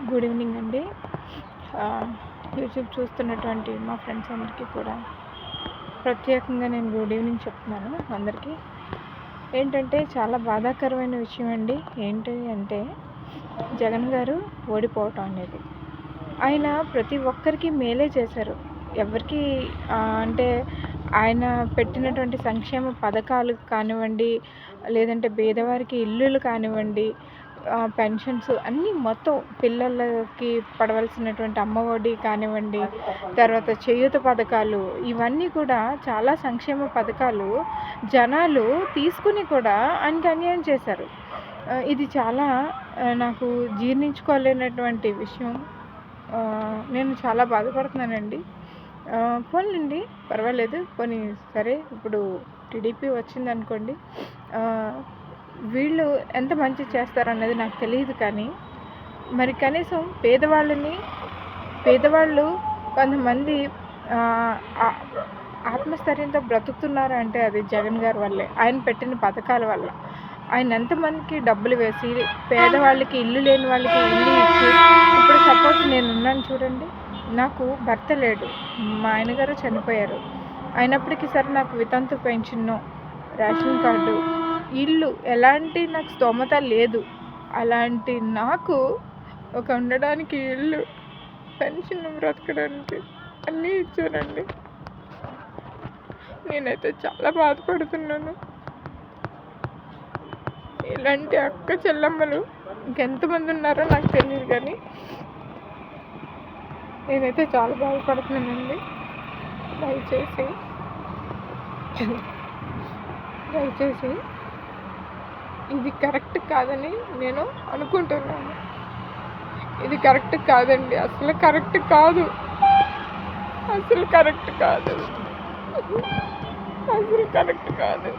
Good evening అండి. YouTube చూస్తున్నటువంటి మా ఫ్రెండ్స్ అందరికీ కూడా ప్రత్యేకంగా నేను గుడ్ ఈవినింగ్ చెప్తున్నాను అందరికీ. ఏంటంటే చాలా బాధాకరమైన విషయం అండి. ఏంటి అంటే జగన్ గారు ఓడిపోవటం అనేది. ఆయన ప్రతి ఒక్కరికి మేలే చేశారు. ఎవరికి అంటే ఆయన పెట్టినటువంటి సంక్షేమ పథకాలు కానివ్వండి లేదంటే పేదవారికి ఇల్లులు కానివ్వండి పెన్షన్స్ అన్నీ మొత్తం పిల్లలకి పడవలసినటువంటి అమ్మఒడి కానివ్వండి తర్వాత చేయూత పథకాలు ఇవన్నీ కూడా చాలా సంక్షేమ పథకాలు జనాలు తీసుకుని కూడా ఆయనకి అన్యాయం చేశారు. ఇది చాలా నాకు జీర్ణించుకోలేనటువంటి విషయం. నేను చాలా బాధపడుతున్నానండి. ఆ, పోన్లేండి పర్వాలేదు. పోనీ సరే ఇప్పుడు టీడీపీ వచ్చిందనుకోండి. వీళ్ళు ఎంత మంచి చేస్తారన్నది నాకు తెలియదు కానీ మరి కనీసం పేదవాళ్ళని పేదవాళ్ళు కొంతమంది ఆ, ఆత్మస్థైర్యంతో బ్రతుకుతున్నారు అంటే అది జగన్ గారి వల్లే ఆయన పెట్టిన పథకాల వల్ల. ఆయన ఎంతమందికి డబ్బులు వేసి పేదవాళ్ళకి ఇల్లు లేని వాళ్ళకి ఇల్లు ఇచ్చి ఇప్పుడు సపోజ్ నేను ఉన్నాను చూడండి నాకు భర్త లేడు మా ఆయనగారు చనిపోయారు. అయినప్పటికీ సరే నాకు వితంతు పెన్షన్ రేషన్ కార్డు ఇల్లు. ఎలాంటి నాకు స్తోమత లేదు. అలాంటి నాకు ఒక ఉండడానికి ఇల్లు పెన్షన్ బ్రతకడానికి అన్నీ ఇచ్చారండి. నేనైతే చాలా బాధపడుతున్నాను. ఇలాంటి అక్క చెల్లమ్మలు ఇంకెంతమంది ఉన్నారో నాకు తెలియదు కానీ నేనైతే చాలా బాధపడుతున్నానండి. దయచేసి దయచేసి ఇది కరెక్ట్ కాదని నేను అనుకుంటున్నాను. ఇది కరెక్ట్ కాదండి. అసలు కరెక్ట్ కాదు. అసలు కరెక్ట్ కాదు. అసలు కరెక్ట్ కాదు.